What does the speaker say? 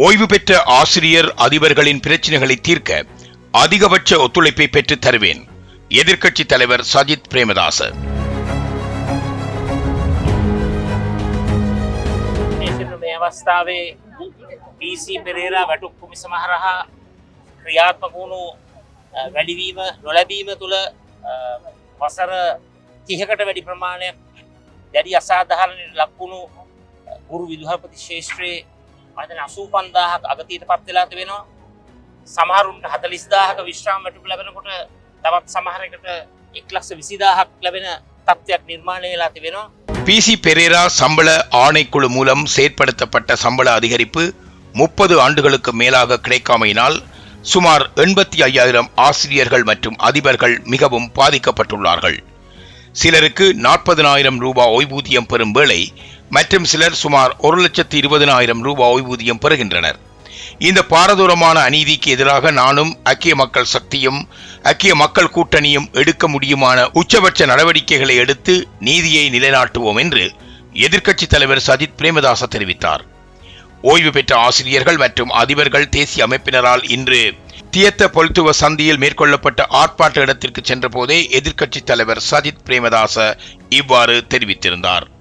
ஓய்வு பெற்ற ஆசிரியர் அதிபர்களின் பிரச்சனைகளை தீர்க்க அதிகபட்ச ஒத்துழைப்பை பெற்றுத் தருவேன் எதிர்க்கட்சி தலைவர் சஜித் பிரேமதாச විශේෂයෙන්ම මේ අවස්ථාවේ PC පෙරේරා වැටුක් කුමිස මහරහා ක්‍රියාත්මක වුණු අ, වැඩිවීම නොලැබීම තුළ අ, වසර තිහකට වැඩි ප්‍රමාණයක් දැඩි අසාධාරණයට ලක්වුණු අ, ගුරු විදුහල්පති ශේෂත්‍රයේ මදන අසූ පන්දාහක් අගතීට පත්වෙලා තිබෙනවා සමහරුන්ට හතලිස්දාහක විශ්‍රාම වැටුප ලැබෙනකොට තවත් සමහරකට එක් ලක්ෂ විසිදාහක් ලැබෙන තත්ත්වයක් නිර්මාණය වෙලා තිබෙනවා பிசி பெரேரா சம்பள ஆணைக்குழு மூலம் செயற்படுத்தப்பட்ட சம்பள அதிகரிப்பு முப்பது ஆண்டுகளுக்கு மேலாக கிடைக்காமையினால் சுமார் எண்பத்தி ஐயாயிரம் ஆசிரியர்கள் மற்றும் அதிபர்கள் மிகவும் பாதிக்கப்பட்டுள்ளார்கள் சிலருக்கு நாற்பதனாயிரம் ரூபாய் ஓய்வூதியம் பெறும் வேளை மற்றும் சிலர் சுமார் ஒரு லட்சத்தி இருபதினாயிரம் ரூபாய் ஓய்வூதியம் பெறுகின்றனர். இந்த பாரதூரமான அநீதிக்கு எதிராக நானும் ஐக்கிய மக்கள் சக்தியும் ஐக்கிய மக்கள் கூட்டணியும் எடுக்க முடியுமான உச்சபட்ச நடவடிக்கைகளை எடுத்து நீதியை நிலைநாட்டுவோம் என்று எதிர்க்கட்சித் தலைவர் சஜித் பிரேமதாச தெரிவித்தார். ஓய்வு பெற்ற ஆசிரியர்கள் மற்றும் அதிபர்கள் தேசிய அமைப்பினரால் இன்று தியத்த பொல்துவ சந்தியில் மேற்கொள்ளப்பட்ட ஆர்ப்பாட்ட இடத்திற்கு சென்றபோதே எதிர்க்கட்சித் தலைவர் சஜித் பிரேமதாச இவ்வாறு தெரிவித்திருந்தார்.